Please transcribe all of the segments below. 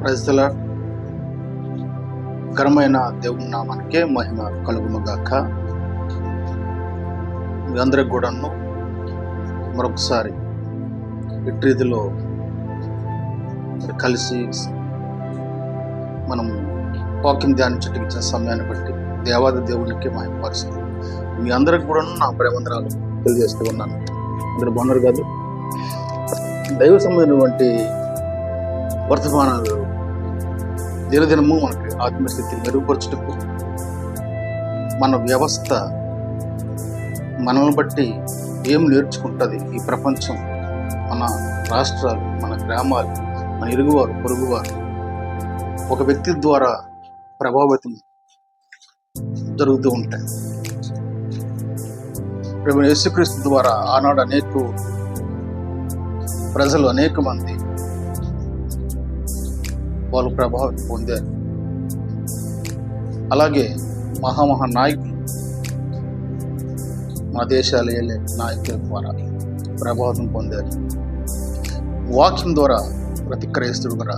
ప్రజల ఘనమైన దేవుని నామానికే మహిమ కలుగునుగాక. మీ అందరికి కూడాను మరొకసారి ఇటు కలిసి మనం వాకింగ్ ధ్యానించడానికి ఇచ్చిన సమయాన్ని బట్టి దేవాది దేవునికి మహిమపరుస్తుంది మీ అందరికి కూడా నా ప్రేమంతరాలు తెలియజేస్తూ ఉన్నాను. అందరు బాగున్నారు కాదు? దైవ సంబంధమైనటువంటి వర్తమానాలు దినదినము మనకి ఆత్మస్థితిని మెరుగుపరచుటకు మన వ్యవస్థ మనల్ని బట్టి ఏం నేర్చుకుంటుంది ఈ ప్రపంచం మన రాష్ట్రాలు మన గ్రామాలు మన ఇరుగువారు పొరుగువారు. ఒక వ్యక్తి ద్వారా ప్రభావితం జరుగుతూ ఉంటాయి. ప్రభు యేసుక్రీస్తు ద్వారా ఆనాడు అనేక ప్రజలు అనేక మంది వాళ్ళు ప్రభావితం పొందారు అలాగే మహామహా నాయకులు మా దేశాలు వెళ్ళే నాయకుల ద్వారా ప్రభావం పొందారు. వాక్యం ద్వారా ప్రతి క్రైస్తవుడు కూడా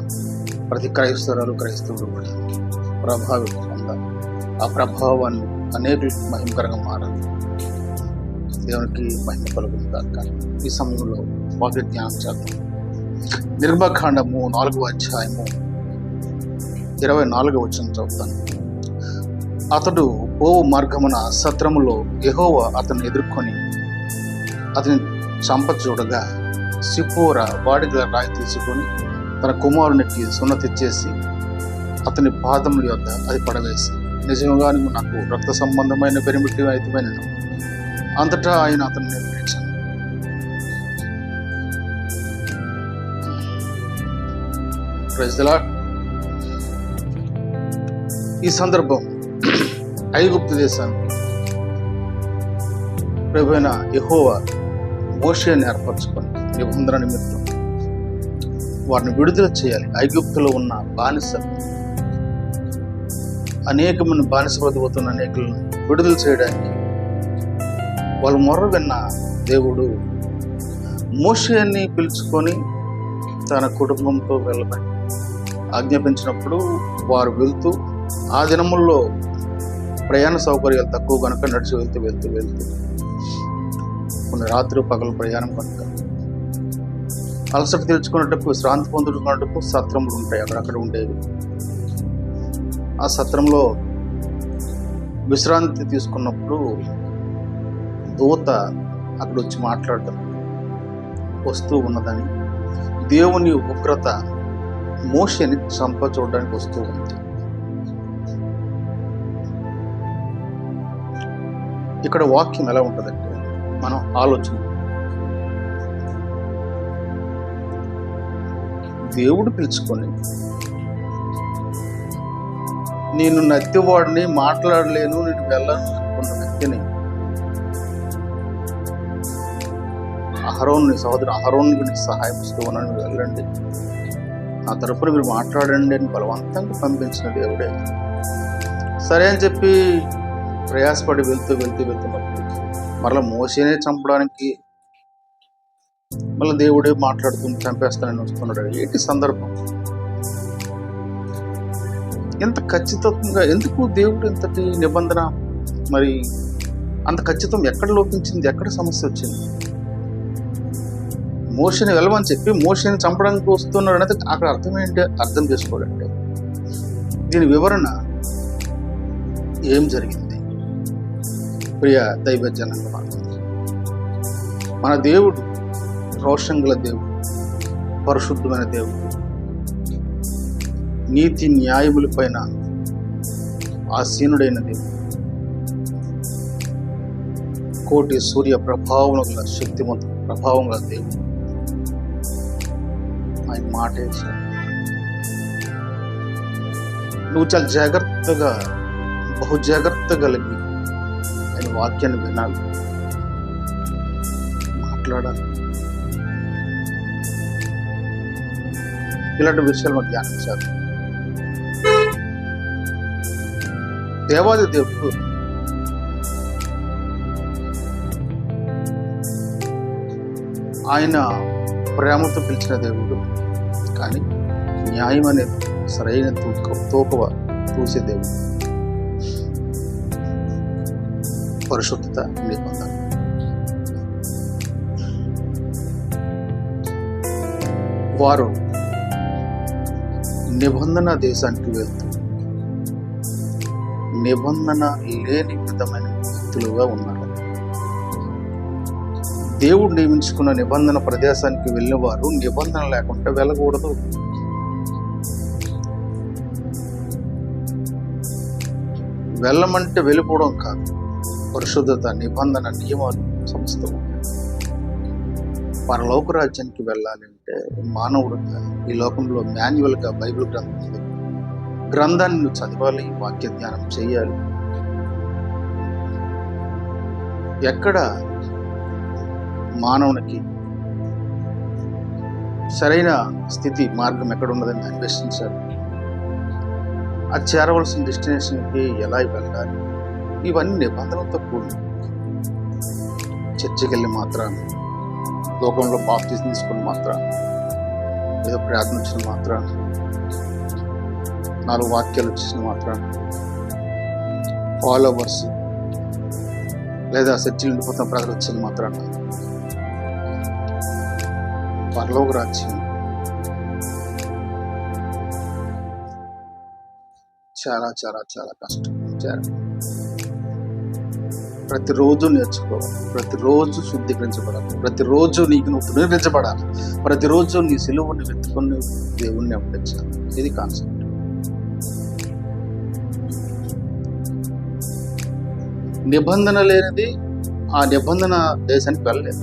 ప్రతి క్రైస్తవురాలు క్రైస్తవుడు కూడా ప్రభావితం పొందాలి ఆ ప్రభావాన్ని అనేకులకు మహిమకరంగా మారాలి దేవునికి మహిమ కలుగుతారు ఈ సమయంలో వాక్య ధ్యానం చేద్దాం. నిర్మకాండము నాలుగవ అధ్యాయము ఇరవై నాలుగు వచ్చిన చదువుతాను అతడు పోవు మార్గమున సత్రములో యహోవ అతన్ని ఎదుర్కొని అతని చంప చూడగా సిపోర వాడిగల రాయి తీసుకొని తన కుమారునికి సున్నతి చేసి అతని పాదముల యొక్క అది పడవేసి నిజంగా నాకు రక్త సంబంధమైన పెరిమిటి అయితమైన అంతటా ఆయన అతన్ని పిలిచాను ప్రజలా ఈ సందర్భం ఐగుప్తు దేశానికి ప్రభువైన యహోవా మోషేని ఏర్పరచుకొని నిబంధన నిమిత్తం వారిని విడుదల చేయాలి. ఐగుప్తులో ఉన్న బానిసలు అనేకమైన బానిస బతుకుతున్న అనేకులను విడుదల చేయడానికి వాళ్ళు మొర్ర విన్న దేవుడు మోషేని పిలుచుకొని తన కుటుంబంతో వెళ్ళమని ఆజ్ఞాపించినప్పుడు వారు వెళ్తూ ఆ దినముల్లో ప్రయాణ సౌకర్యాలు తక్కువ కనుక నడిచి వెళ్తూ వెళ్తూ వెళ్తూ. కొన్ని రాత్రి పగలు ప్రయాణం కనుక అలసట తీర్చుకున్నట్టుకు విశ్రాంతి పొందుకున్నట్టుకు సత్రములు ఉంటాయి. అక్కడక్కడ ఉండేవి. ఆ సత్రంలో విశ్రాంతి తీసుకున్నప్పుడు దూత అక్కడ వచ్చి మాట్లాడటం వస్తూ ఉన్నదని. దేవుని ఉగ్రత మోషని చంప చూడడానికి వస్తూ ఉంది. ఇక్కడ వాక్యం ఎలా ఉంటుందంటే మనం ఆలోచన. దేవుడు పిలుచుకొని నేను నత్తివాడిని మాట్లాడలేను నేను వెళ్ళను అనుకున్న వ్యక్తిని అహరోన్ సహోదరు అహరోన్ సహాయం ఇస్తూ ఉన్నాను వెళ్ళండి. నా తరపున మీరు మాట్లాడండి అని బలవంతంగా పంపించిన దేవుడే. సరే అని చెప్పి ప్రయాసపడి వెళ్తూ వెళ్తూ వెళ్తున్నప్పుడు మరలా మోసేనే చంపడానికి మళ్ళీ దేవుడే మాట్లాడుతూ చంపేస్తానని వస్తున్నాడు. ఏంటి సందర్భం? ఎంత ఖచ్చితంగా ఎందుకు దేవుడు ఇంతటి నిబంధన? మరి అంత ఖచ్చితం ఎక్కడ లోపించింది? ఎక్కడ సమస్య వచ్చింది? మోషని వెళ్ళమని చెప్పి మోషని చంపడానికి వస్తున్నాడు అనేది అక్కడ అర్థం ఏంటి? అర్థం చేసుకోడంటే దీని వివరణ ఏం జరిగింది? ప్రియ దైవ జనంగా మన దేవుడు రోషంగల దేవుడు పరిశుద్ధమైన దేవుడు నీతి న్యాయముల పైన ఆసీనుడైన దేవుడు కోటి సూర్య ప్రభావం గల శక్తివంత ప్రభావం గల దేవుడు ఆయన మాట నువ్వు చాలా జాగ్రత్తగా బహు జాగ్రత్త కలిగి ఆయన వాక్యాన్ని వినాలి. మాట్లాడాలి. ఇలాంటి విషయాలు మనం ధ్యానించాలి. దేవాది దేవుడు ఆయన ప్రేమతో పిలిచిన దేవుడు కానీ న్యాయం అనేది సరైన తూక తూకవ తూసే దేవుడు. పరిశుద్ధత నిబంధన వారు నిబంధన దేశానికి వెళ్తూ నిబంధన లేని విధమైన వ్యక్తులుగా ఉన్నారు. దేవుడు నియమించుకున్న నిబంధన ప్రదేశానికి వెళ్ళిన వారు నిబంధన లేకుండా వెళ్ళకూడదు. వెళ్ళమంటే వెళ్ళిపోవడం కాదు. పరిశుద్ధత నిబంధన నియమాలు సంస్థ పరలోక రాజ్యానికి వెళ్ళాలి అంటే మానవుడుగా ఈ లోకంలో మాన్యువల్గా బైబిల్ గ్రంథం గ్రంథాన్ని నువ్వు చదవాలి వాక్య ధ్యానం చేయాలి. ఎక్కడ మానవునికి సరైన స్థితి మార్గం ఎక్కడ ఉన్నదని అన్వేషించాలి? అది చేరవలసిన డెస్టినేషన్కి ఎలా వెళ్ళాలి? ఇవన్నీ నిబంధనలతో కూడి చర్చికి వెళ్ళి మాత్రాన లోకంలో బాప్తీసం తీసుకుని మాత్రాన ఏదో ప్రార్థన వచ్చిన మాత్రాన నాలుగు వాక్యాలు వచ్చిన మాత్రాన ఫాలోవర్స్ లేదా చర్చిలు ఉండిపోతున్న ప్రజలు వచ్చిన మాత్రాన పరలోక రాజ్యం చాలా చాలా చాలా కష్టం. చేరండి ప్రతిరోజు నేర్చుకోవాలి. ప్రతిరోజు శుద్ధీకరించబడాలి. ప్రతిరోజు నీకు నువ్వు పునర్నించబడాలి ప్రతిరోజు నీ సిలువని వెతుకుని దేవుణ్ణి అప్పగించాలి. ఇది కాన్సెప్ట్ నిబంధన లేనిది ఆ నిబంధన దేశానికి వెళ్ళలేదు.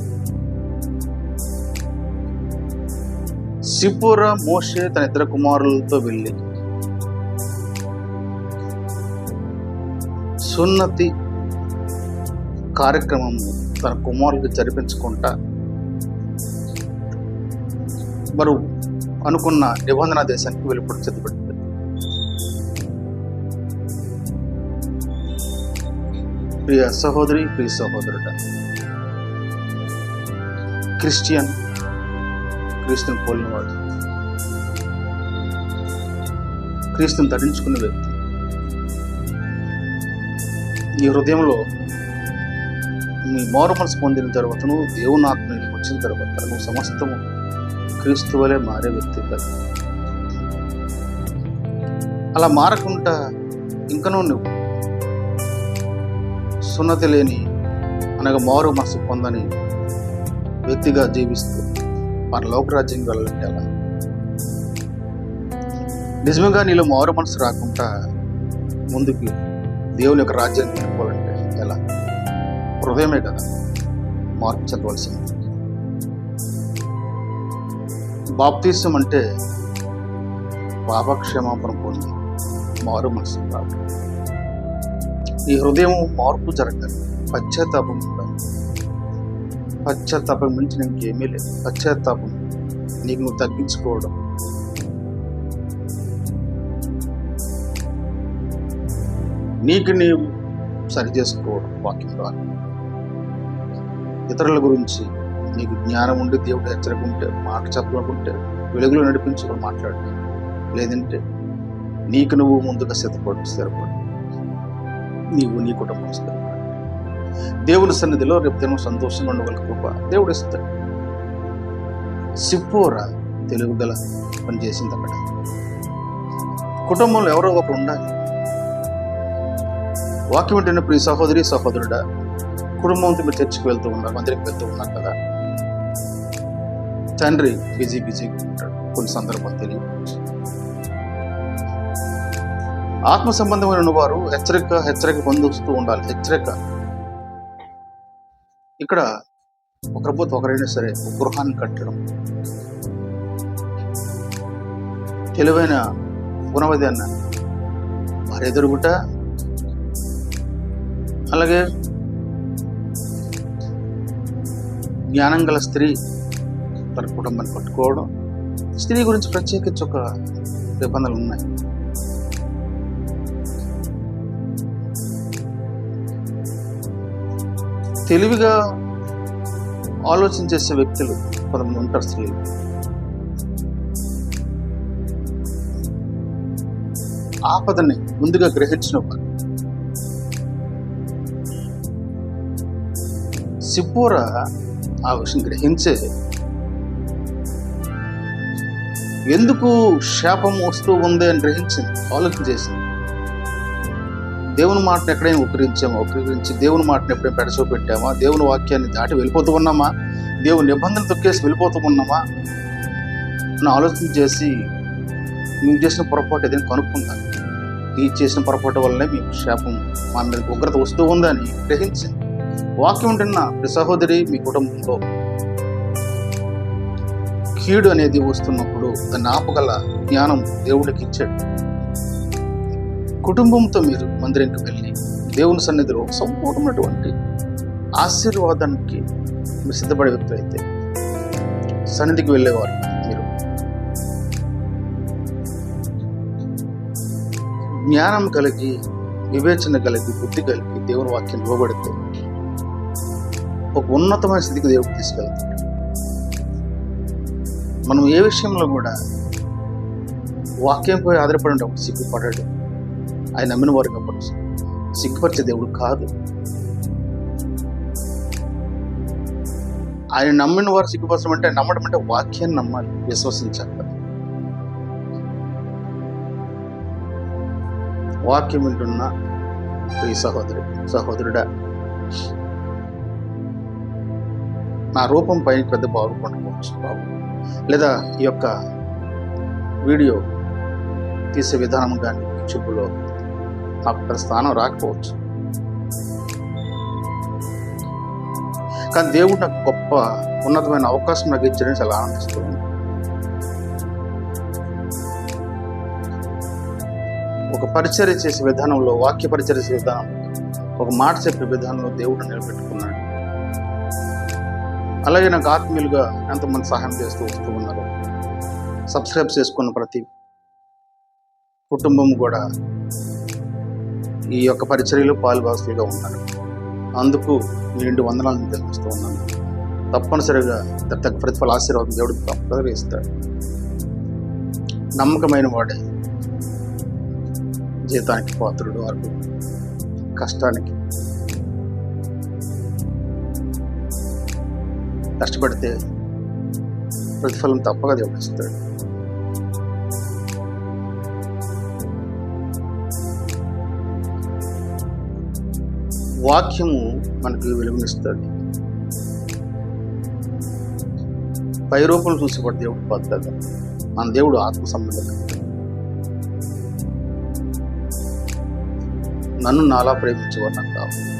సిపుర మోషే తన ఇద్దరు కుమారులతో వెళ్ళి సున్నతి కార్యక్రమం తన కుమారుడికి జరిపించుకుంటా. వారు అనుకున్న నిబంధన దేశానికి వెళ్ళిపోవడం చదివిపెట్టింది ప్రియ సహోదరి ప్రియ సహోదరుడ క్రిస్టియన్ క్రీస్తుని పోలినవాడు క్రీస్తుని ధరించుకున్న వ్యక్తి ఈ హృదయంలో నీ మారు మనసు పొందిన తర్వాత నువ్వు దేవుని ఆత్మకి వచ్చిన తర్వాత నువ్వు సమస్తము క్రీస్తు వలె మారే వ్యక్తి కదా. అలా మారకుండా ఇంకనూ నువ్వు సున్నతి లేని అనగా మారు మనసు పొందని వ్యక్తిగా జీవిస్తూ మన లోకరాజ్యం వెళ్ళాలంటే అలా నిజంగా నీలో మారు మనసు రాకుండా ముందుకి దేవుని యొక్క రాజ్యాన్ని వెళ్ళిపోవాలంటే హృదయమే కదా. మార్పు చెందవలసింది. బాప్తీసం అంటే పాపక్షమాపణ పొంది మారు మనసు రావడం ఈ హృదయం మార్పు జరగాలి పశ్చాత్తాపం ఉండాలి. పశ్చాత్తాపం మించి ఇంకేమీ లేదు. పశ్చాత్తాపం నీకు నువ్వు తగ్గించుకోవడం. నీకు నీవు సరి చేసుకోవడం వాక్యం ద్వారా. ఇతరుల గురించి నీకు జ్ఞానం ఉండి దేవుడు హెచ్చరకుంటే మాట చెప్పకుంటే వెలుగులో నడిపించుకొని మాట్లాడు లేదంటే నీకు నువ్వు ముందుగా సిద్ధపడి స్థిరపడు. నీవు నీ కుటుంబం స్థిరపడు. దేవుని సన్నిధిలో రేపు దినం సంతోషంగా ఉండగల కృప దేవుడు ఇస్తాడు. సిప్పోరా తెలుగు గల పని చేసింది అక్కడ. కుటుంబంలో ఎవరో ఒకరు ఉండాలి. వాక్యం ఏంటంటే ప్రియ సహోదరి సహోదరుడా కుటుంబంతో మీరు చర్చికి వెళ్తూ ఉన్నారు మందిరికి వెళ్తూ ఉన్నారు కదా. తండ్రి బిజీ బిజీగా ఉంటాడు. కొన్ని సందర్భం తెలియదు. ఆత్మ సంబంధమైన వారు హెచ్చరిక హెచ్చరిక పొందుస్తూ ఉండాలి. హెచ్చరిక. ఇక్కడ ఒకరిపోతే ఒకరైనా సరే గృహాన్ని కట్టడం. తెలివైన గుణవది అన్న వారి ఎదురుగుట అలాగే జ్ఞానం గల స్త్రీ తన కుటుంబాన్ని పట్టుకోవడం స్త్రీ గురించి ప్రత్యేకించి ఒక నిబంధనలు ఉన్నాయి. తెలివిగా ఆలోచన చేసే వ్యక్తులు కొంతమంది ఉంటారు స్త్రీలు. ఆపదని ముందుగా గ్రహించిన వారు సిబ్బోరా ఆ విషయం గ్రహించే ఎందుకు శాపం వస్తూ ఉంది అని గ్రహించింది? ఆలోచన చేసింది. దేవుని మాటను ఎక్కడైనా ఉపకరించామా ఉపకరించి దేవుని మాటను ఎప్పుడైనా పెడచోపెట్టామా? దేవుని వాక్యాన్ని దాటి వెళ్ళిపోతూ ఉన్నామా? దేవుని నిబంధన తొక్కేసి వెళ్ళిపోతూ ఉన్నామా? అని ఆలోచన చేసి నువ్వు చేసిన పొరపాటు ఏదైనా కనుక్కుందాం? ఈ చేసిన పొరపాటు వల్లనే మీకు శాపం మా మీద ఉగ్రత వస్తూ ఉందని గ్రహించింది. వాక్యం ఉంటున్న ప్రతి సహోదరి మీ కుటుంబంలో కీడు అనేది వస్తున్నప్పుడు దాన్ని ఆపగల జ్ఞానం దేవుడికి ఇచ్చాడు. కుటుంబంతో మీరు మందిరంకి వెళ్ళి దేవుని సన్నిధిలో సంపూర్ణమైనటువంటి ఆశీర్వాదానికి మీరు సిద్ధపడే వ్యక్తులైతే అయితే సన్నిధికి వెళ్ళేవారు మీరు. జ్ఞానం కలిగి వివేచన కలిగి బుద్ధి కలిగి దేవుని వాక్యం ఇవ్వబడితే ఒక ఉన్నతమైన స్థితికి దేవుడు తీసుకెళ్తాడు. మనం ఏ విషయంలో కూడా వాక్యంపై ఆధారపడి ఉండేప్పుడు సిగ్గుపడాడు. ఆయన నమ్మిన వారు కాబట్టి సిగ్గుపరిచే దేవుడు కాదు. ఆయన నమ్మిన వారు సిగ్గుపరచడం అంటే నమ్మడం అంటే వాక్యాన్ని నమ్మాలి విశ్వసించాలి వాక్యం వింటున్న ఈ సహోదరుడు సహోదరుడా నా రూపం పైన పెద్ద బాగుపడకపోవచ్చు బాబు. లేదా ఈ యొక్క వీడియో తీసే విధానం కానీ యూట్యూబ్లో నాకు పెద్ద స్థానం రాకపోవచ్చు. కానీ దేవుడు నాకు గొప్ప ఉన్నతమైన అవకాశం నాకు ఇచ్చడం చాలా ఆనందిస్తుంది ఒక పరిచర్య చేసే విధానంలో వాక్య పరిచర్య చేసే విధానం ఒక మాట చెప్పే విధానంలో దేవుడు నిలబెట్టుకున్నాడు. అలాగే నాకు ఆత్మీయులుగా ఎంతమంది సహాయం చేస్తూ వస్తూ ఉన్నారు. సబ్స్క్రైబ్ చేసుకున్న ప్రతి కుటుంబం కూడా ఈ యొక్క పరిచర్యలో పాలుభాగస్తులుగా ఉన్నారు. అందుకు నిండు వందనాలను తెలుస్తూ ఉన్నాను. తప్పనిసరిగా తగ్గ ప్రతిఫల ఆశీర్వాదం దేవుడు తప్పనిసరిగా ఇస్తాడు నమ్మకమైన వాడే జీతానికి పాత్రుడు వారు కష్టానికి కష్టపడితే ప్రతిఫలం తప్పగా దేవుడు ఇస్తాడు. వాక్యము మనకు వెలుగునిస్తుంది పై రూపం చూసి కూడా దేవుడు పద్ధతి మన దేవుడు ఆత్మ సంబంధం. నన్ను నాలా ప్రేమించేవాడు నాకు కావాలి.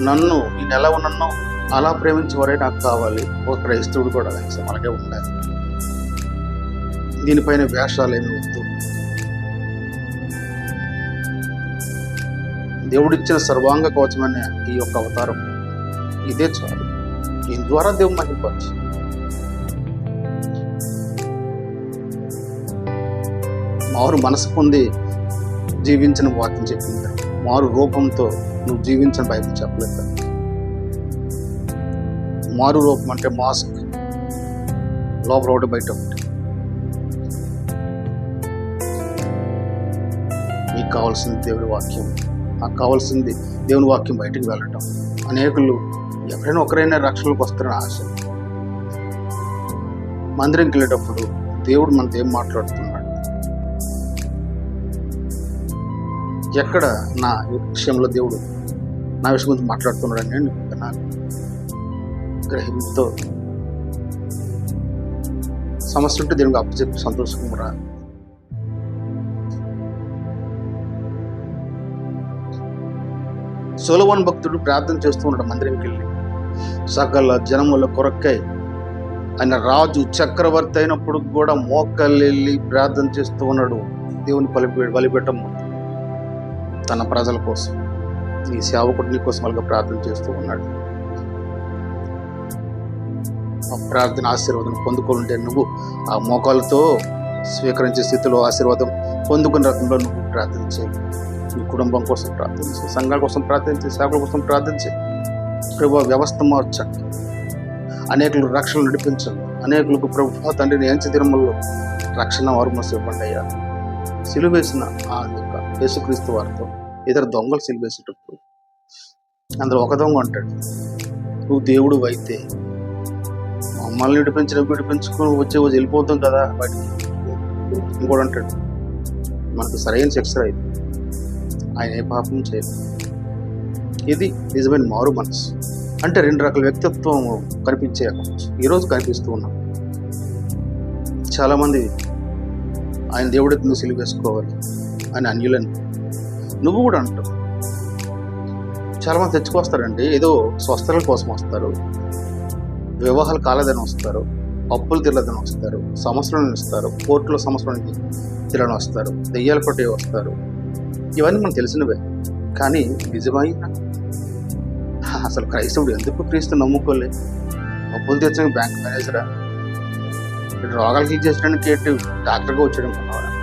నన్ను నేను ఎలా ఉన్నానో అలా ప్రేమించేవారే నాకు కావాలి. ఒక క్రైస్తవుడు కూడా మనకే ఉండాలి. దీనిపైన వేషాలు ఏమి వద్దు. దేవుడిచ్చిన సర్వాంగ కవచమైన ఈ యొక్క అవతారం. ఇదే చాలు. దీని ద్వారా దేవుడు మహింపచ్చు మారు మనసు పొంది జీవించిన వాక్యం చెప్పింది. మారు రూపంతో నువ్వు జీవించని బైబిల్ చెప్పలేదు. మారు రూపం అంటే మాస్క్ లోపల ఒకటి బయట ఒకటి. మీకు కావాల్సింది దేవుడి వాక్యం. నాకు కావాల్సింది దేవుని వాక్యం బయటికి వెళ్ళటం. అనేకులు ఎవరైనా ఒకరైనా రక్షణకు వస్తారని ఆశ. మందిరంకి వెళ్ళేటప్పుడు దేవుడు మనతో ఏం మాట్లాడుతున్నాడు? ఎక్కడ నా విషయంలో దేవుడు నా విషయం గురించి మాట్లాడుతున్నాడని నేను విన్నాను గ్రహింపుతో. సమస్య ఉంటే దేవునికి అప్పచెప్పి సంతోషంగా సోలవన్ భక్తుడు ప్రార్థన చేస్తూ ఉన్నాడు మందిరంకి వెళ్ళి. సకల జనముల కొరక్కై ఆయన రాజు చక్రవర్తి అయినప్పుడు కూడా మోకళ్ళెళ్ళి ప్రార్థన చేస్తూ ఉన్నాడు. దేవుని బలి బలిపెట్టం తన ప్రజల కోసం. నీ సేవకుడిని కోసం అలాగా ప్రార్థన చేస్తూ ఉన్నాడు. ఆ ప్రార్థన ఆశీర్వాదం పొందుకుంటే నువ్వు ఆ మోకాలతో స్వీకరించే స్థితిలో ఆశీర్వాదం పొందుకున్న రకంలో నువ్వు ప్రార్థన చేయి. నీ కుటుంబం కోసం ప్రార్థన చేయి. సంఘాల కోసం ప్రార్థించి సేవకుల కోసం ప్రార్థించి ప్రభు వ్యవస్థ మార్చండి. అనేకులు రక్షణ నడిపించండి. అనేకులకు ప్రభు తండ్రిని ఎంచి తిరుమలలో రక్షణ వర్మస్ ఇవ్వండి అయ్యా. సిలువేసిన ఆ యొక్క యేసుక్రీస్తు వారితో ఇతర దొంగలు సిలువేసేటప్పుడు అందులో ఒక దొంగ అంటాడు నువ్వు దేవుడు అయితే మమ్మల్ని విడిపించిన విడిపించుకొని వచ్చే వచ్చి వెళ్ళిపోతాం కదా వాటికి ఇంకోటి అంటాడు మనకు సరైన శిక్ష ఇది ఆయన ఏ పాపం చేయలేదు. ఇది నిజమైన మారు మనసు. అంటే రెండు రకాల వ్యక్తిత్వం కనిపించే ఈరోజు కనిపిస్తూ ఉన్నాం. చాలామంది ఆయన దేవుడికి నువ్వు సిలువ ఆయన అని అన్యులని. నువ్వు కూడా అంటావు. చాలామంది తెచ్చుకొస్తారండి ఏదో స్వస్థల కోసం వస్తారు. వివాహాలు కాలేదని వస్తారు అప్పులు తిరలేదని వస్తారు సమస్యలను ఇస్తారు కోర్టులో సమస్యలని తిరగని వస్తారు దెయ్యాల పట్టి వస్తారు. ఇవన్నీ మనకు తెలిసినవే. కానీ నిజమైన అసలు క్రైస్తవుడు ఎందుకు క్రీస్తు నమ్ముకోలే? అప్పులు తీర్చడానికి బ్యాంక్ మేనేజరా? ఇటు రోగాలకి చేసడానికి డాక్టర్గా వచ్చాడు అనుకున్నావా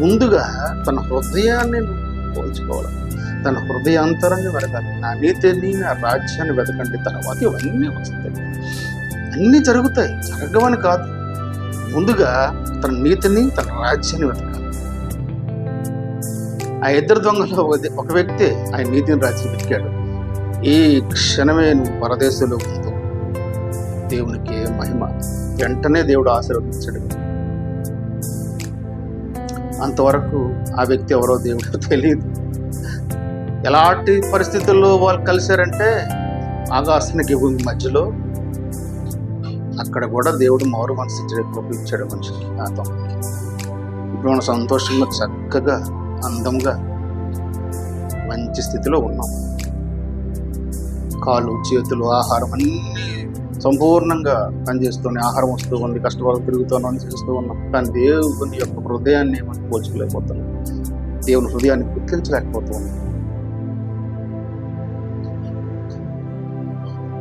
ముందుగా తన హృదయాన్ని పోల్చుకోవడం తన హృదయాంతరంగా వెతకాలి. నా నీతిని నా రాజ్యాన్ని వెతకండి. తర్వాత ఇవన్నీ వస్తాయి. అన్నీ జరుగుతాయి. జరగవని కాదు. ముందుగా తన నీతిని తన రాజ్యాన్ని వెతకాలి. ఆ ఇద్దరు దొంగలో ఒక- వ్యక్తి ఆయన నీతిని రాజ్యం వెతికాడు. ఈ క్షణమే నువ్వు పరదేశంలో ఉందో దేవునికి మహిమ. వెంటనే దేవుడు ఆశీర్వదించడం. అంతవరకు ఆ వ్యక్తి ఎవరో దేవుడు తెలియదు. ఎలాంటి పరిస్థితుల్లో వాళ్ళు కలిశారంటే ఆకాశానికి భూమి మధ్యలో అక్కడ కూడా దేవుడు మౌరు మనసు ఇచ్చాడు కృప మనిషికి నాతో. ఇప్పుడు మనం సంతోషంగా చక్కగా అందంగా మంచి స్థితిలో ఉన్నాం. కాళ్ళు చేతులు ఆహారం అన్నీ సంపూర్ణంగా పనిచేస్తూనే ఆహారం వస్తూ ఉంది కష్టపడి తిరుగుతున్నాం చేస్తూ ఉన్నాం. కానీ దేవుని యొక్క హృదయాన్ని మనం పోల్చుకోలేకపోతున్నాం. దేవుని హృదయాన్ని గుర్తించలేకపోతున్నాం.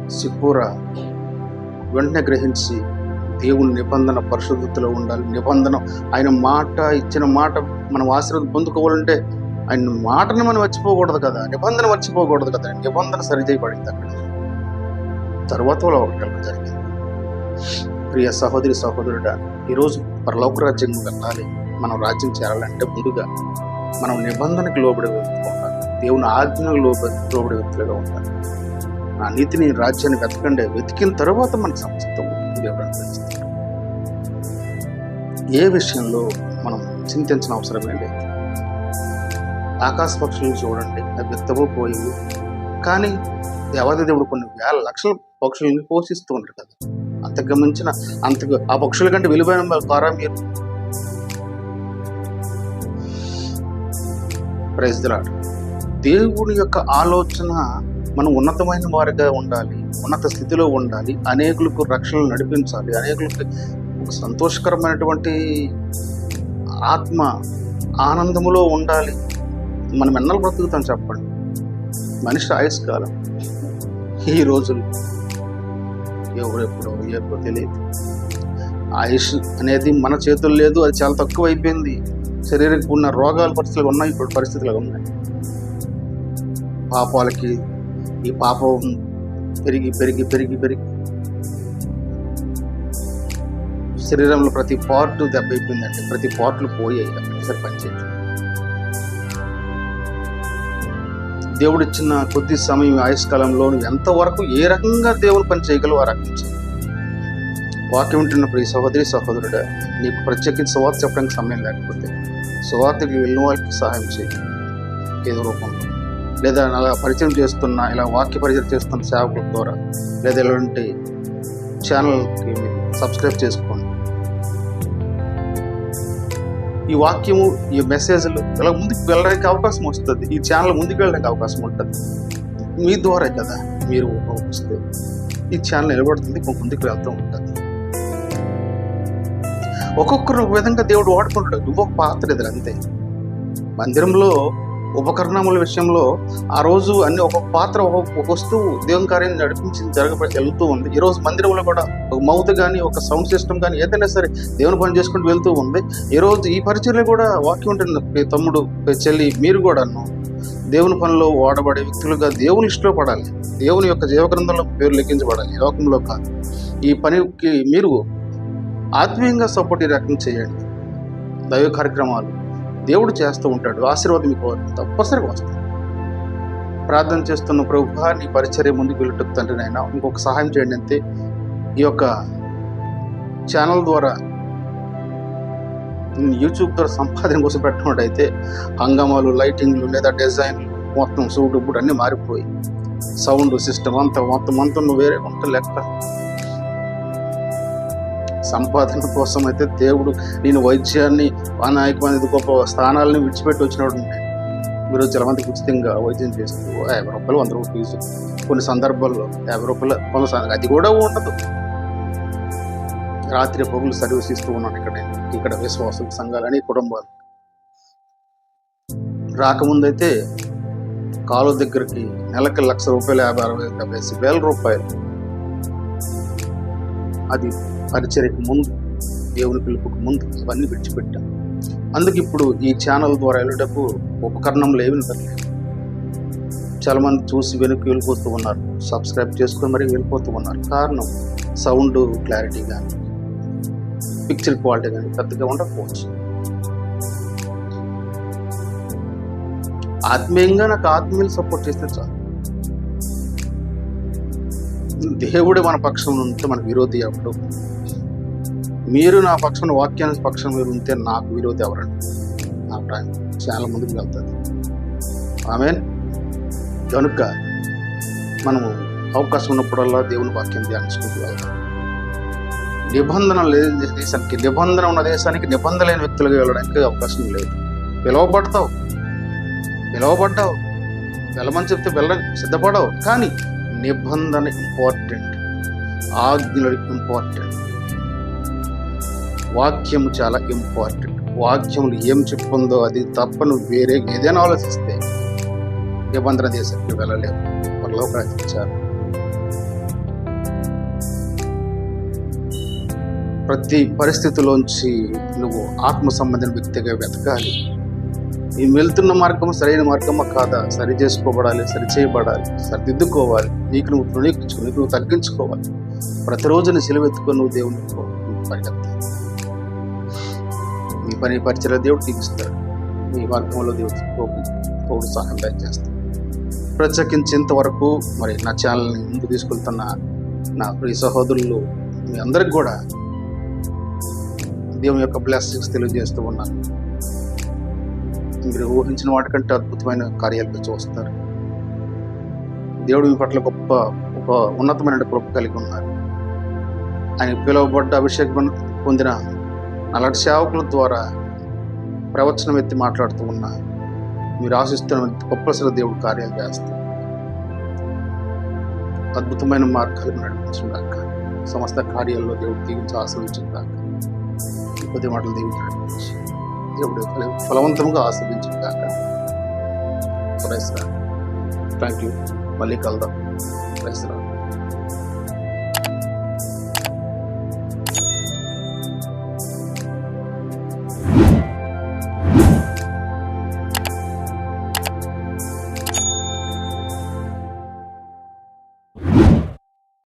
సిపూర వెంటనే గ్రహించి దేవుని నిబంధన పరిశుద్ధతలో ఉండాలి. నిబంధన ఆయన మాట ఇచ్చిన మాట మనం ఆశీర్వాదం పొందుకోవాలంటే ఆయన మాటను మనం మర్చిపోకూడదు కదా. నిబంధన మర్చిపోకూడదు కదా. నిబంధన సరిచేయబడింది అక్కడ. తర్వాత వాళ్ళ ఒకటి జరిగింది. ప్రియ సహోదరి సహోదరుడా ఈరోజు పరలోక రాజ్యం వెళ్ళాలి మనం రాజ్యం చేరాలంటే ముందుగా మనం నిబంధనకు లోబడి వ్యక్తిగా ఉండాలి దేవుని ఆజ్ఞకు లోబడి లోబడి వ్యక్తులుగా ఉండాలి. ఆ నీతిని రాజ్యాన్ని వెతకండి వెతికిన తర్వాత మన సమస్తం దేవుడు ఏ విషయంలో మనం చింతించిన అవసరమే లేదు. ఆకాశ పక్షులు చూడండి అవి ఎత్తబోపోయి కానీ దేవాది దేవుడు కొన్ని వేల లక్షలు పక్షుల్ని పోషిస్తూ ఉంటారు కదా. అంత మించిన అంత ఆ పక్షుల కంటే విలువైన ద్వారా మీరు? ప్రజలాడు దేవుడి యొక్క ఆలోచన మనం ఉన్నతమైన వారిగా ఉండాలి ఉన్నత స్థితిలో ఉండాలి అనేకులకు రక్షణ నడిపించాలి అనేకులకు ఒక సంతోషకరమైనటువంటి ఆత్మ ఆనందములో ఉండాలి. మనం ఎన్నలు బ్రతుకుతాం చెప్పండి? మనిషి ఆయుష్కాలం. ఈ రోజులు ఎవరు ఎప్పుడో ఎప్పుడో తెలియదు. ఆయుష్ అనేది మన చేతుల్లో లేదు అది చాలా తక్కువ అయిపోయింది శరీరానికి ఉన్న రోగాల పరిస్థితులు ఉన్నాయి ఇప్పుడు పరిస్థితులు ఉన్నాయి. పాపాలకి ఈ పాపం పెరిగి పెరిగి పెరిగి పెరిగి. శరీరంలో ప్రతి పార్ట్ దెబ్బైపోయిందండి ప్రతి పార్ట్లు పోయాయి ఒకసారి పనిచేయదు దేవుడిచ్చిన కొద్ది సమయం ఆయుష్కాలంలో ఎంతవరకు ఏ రకంగా దేవుని పని చేయగలవు ఆ రకం వాక్యం ఉంటున్న ఈ సహోదరి సహోదరుడు నీకు ప్రత్యేకించి సువార్త చెప్పడానికి సమయం లేకపోతే సువార్తకి వెళ్ళిన వాళ్ళకి సహాయం చేయి ఏదో రూపంలో. లేదా అలా పరిచయం చేస్తున్న ఇలా వాక్య పరిచయం చేస్తున్న సేవకుల ద్వారా లేదా ఇలాంటి ఛానల్కి సబ్స్క్రైబ్ చేసుకోండి. ఈ వాక్యము ఈ మెసేజ్లు ఇలా ముందుకు వెళ్ళడానికి అవకాశం వస్తుంది. ఈ ఛానల్ ముందుకు వెళ్ళడానికి అవకాశం ఉంటుంది. మీ ద్వారా కదా మీరు వస్తే ఈ ఛానల్ నిలబడుతుంది ముందుకు వెళ్తూ ఉంటుంది. ఒక్కొక్కరు ఒక విధంగా దేవుడు వాడుకుంటాడు. నువ్వు ఒక పాత్ర ఇది అంతే. మందిరంలో ఉపకరణముల విషయంలో ఆ రోజు అన్ని ఒక పాత్ర ఒక వస్తువు దేవుని కార్యం నడిపించి జరగ వెళ్తూ ఉంది. ఈ రోజు మందిరంలో కూడా ఒక మౌత్ కానీ ఒక సౌండ్ సిస్టమ్ కానీ ఏదైనా సరే దేవుని పని చేసుకుంటూ వెళ్తూ ఉంది. ఈ రోజు ఈ పరిచయలో కూడా వాక్యం ఉంటుంది. తమ్ముడు చెల్లి మీరు కూడాను దేవుని పనిలో వాడబడే వ్యక్తులుగా దేవుని ఇష్టలో పడాలి. దేవుని యొక్క జీవగ్రంథంలో పేరు లెక్కించబడాలి లోకంలో కాదు. ఈ పనికి మీరు ఆత్మీయంగా సపోర్ట్ ఈ రకం చేయండి. దైవ కార్యక్రమాలు దేవుడు చేస్తూ ఉంటాడు. ఆశీర్వాదం మీకు తప్పనిసరిగా వస్తుంది. ప్రార్థన చేస్తున్న ప్రభు నీ పరిచర్య ముందుకు వెళ్ళటం తండ్రి నాయన. ఇంకొక సహాయం చేయండి అంతే. ఈ యొక్క ఛానల్ ద్వారా యూట్యూబ్ ద్వారా సంపాదన కోసం పెట్టినట్టయితే హంగామాలు లైటింగ్లు లేదా డిజైన్లు మొత్తం సూటు బూట్ అన్నీ మారిపోయి సౌండ్ సిస్టమ్ అంతా మొత్తం అంతా నువ్వు వేరే ఉంటా లెక్క సంపాదన కోసం అయితే దేవుడు నేను వైద్యాన్ని అనేకమంది గొప్ప స్థానాలను విడిచిపెట్టి వచ్చినప్పుడు మీరు చాలా మందికి ఉచితంగా వైద్యం చేస్తూ యాభై రూపాయలు వంద రూపాయలు ఫీజు. కొన్ని సందర్భాల్లో యాభై రూపాయలు కొనసాగ అది కూడా ఉండదు. రాత్రి పగులు సర్వీస్ ఇస్తూ ఉన్నాను ఇక్కడ. ఇక్కడ విశ్వాసం సంఘాలని కుటుంబాలు. రాకముందైతే కాలు దగ్గరికి నెలకి లక్ష రూపాయలు యాభై అరవై డెబ్బై వేల రూపాయలు. అది పరిచర్యకు ముందు దేవుని పిలుపుకు ముందు ఇవన్నీ విడిచిపెట్టాం. అందుకు ఇప్పుడు ఈ ఛానల్ ద్వారా వెళ్ళేటప్పుడు ఉపకరణంలు ఏమి తరలేదు చాలా చూసి వెనక్కి వెళ్ళిపోతూ ఉన్నారు. సబ్స్క్రైబ్ చేసుకొని మరీ వెళ్ళిపోతూ ఉన్నారు. కారణం సౌండ్ క్లారిటీ కానీ పిక్చర్ క్వాలిటీ కానీ పెద్దగా ఉండకపోవచ్చు. ఆత్మీయంగా నాకు ఆత్మీయులు సపోర్ట్ చేస్తే చాలు. దేవుడే మన పక్షం ఉంటే మన విరోధి ఎవడు? మీరు నా పక్షం వాక్యానికి పక్షం మీరు ఉంటే నాకు విరోధి ఎవరండి? నా టైం చాలా ముందుకు వెళ్తుంది ఆమె కనుక మనము అవకాశం ఉన్నప్పుడల్లా దేవుని వాక్యం ధ్యానించుకుంటూ వెళ్తాం. నిబంధన లేని దేశానికి నిబంధన ఉన్న దేశానికి నిబంధన లేని వ్యక్తులుగా వెళ్ళడానికి అవకాశం లేదు. పిలవబడతావు. పిలవబడ్డావు. వెళ్ళమని చెప్తే వెళ్ళ సిద్ధపడవు. కానీ నిబంధన ఇంపార్టెంట్. ఆజ్ఞలు ఇంపార్టెంట్. వాక్యము చాలా ఇంపార్టెంట్. వాక్యములు ఏం చెప్పుందో అది తప్పను వేరే ఏదైనా ఆలోచిస్తే నిబంధన దేశానికి వెళ్ళలేము వాళ్ళలో ప్రయత్నించారు ప్రతి పరిస్థితిలోంచి నువ్వు ఆత్మ సంబంధించిన వ్యక్తిగా వెతకాలి. ఈ వెళ్తున్న మార్గం సరైన మార్గమా కాదా? సరి చేసుకోబడాలి సరి చేయబడాలి సరిదిద్దుకోవాలి. నీకు నువ్వు తృణీకరించుకో నీకు నువ్వు తగ్గించుకోవాలి. ప్రతిరోజు నీ సెలవెత్తుకొని నువ్వు దేవుని పరిగెత్తాలి నీ పని పరిచయ దేవుడు తీపిస్తాడు నీ మార్గంలో దేవుడు తోడు సహాయం దయచేస్తాడు. ప్రత్యేకించింతవరకు మరి నా ఛానల్ని ముందుకు తీసుకెళ్తున్న నా ప్రియ సహోదరులు మీ అందరికి కూడా దేవుని యొక్క బ్లెస్సింగ్స్ తెలియజేస్తూ ఉన్నాను. మీరు ఊహించిన వాటికంటే అద్భుతమైన కార్యాలు చూస్తారు దేవుడు మీ పట్ల గొప్ప ఒక ఉన్నతమైన కృప కలిగి ఉన్నారు. ఆయన పిలువబడ్డ అభిషేకం పొందిన అలాంటి సేవకుల ద్వారా ప్రవచనం ఎత్తి మాట్లాడుతూ ఉన్నా మీరు ఆశిస్తున్న గొప్పసిన దేవుడు కార్యాలు చేస్తారు. అద్భుతమైన మార్గాలు నడిపించిన సమస్త కార్యాల్లో దేవుడు దీవించి ఆశ్రయించిన కొద్ది మాటలు దీవించి నడిపించి దేవుడు ఫల- ఫలవంతంగా ఆస్వాదించిన కాక థ్యాంక్ యూ మళ్ళీ కలుద్దాం. ప్రైస్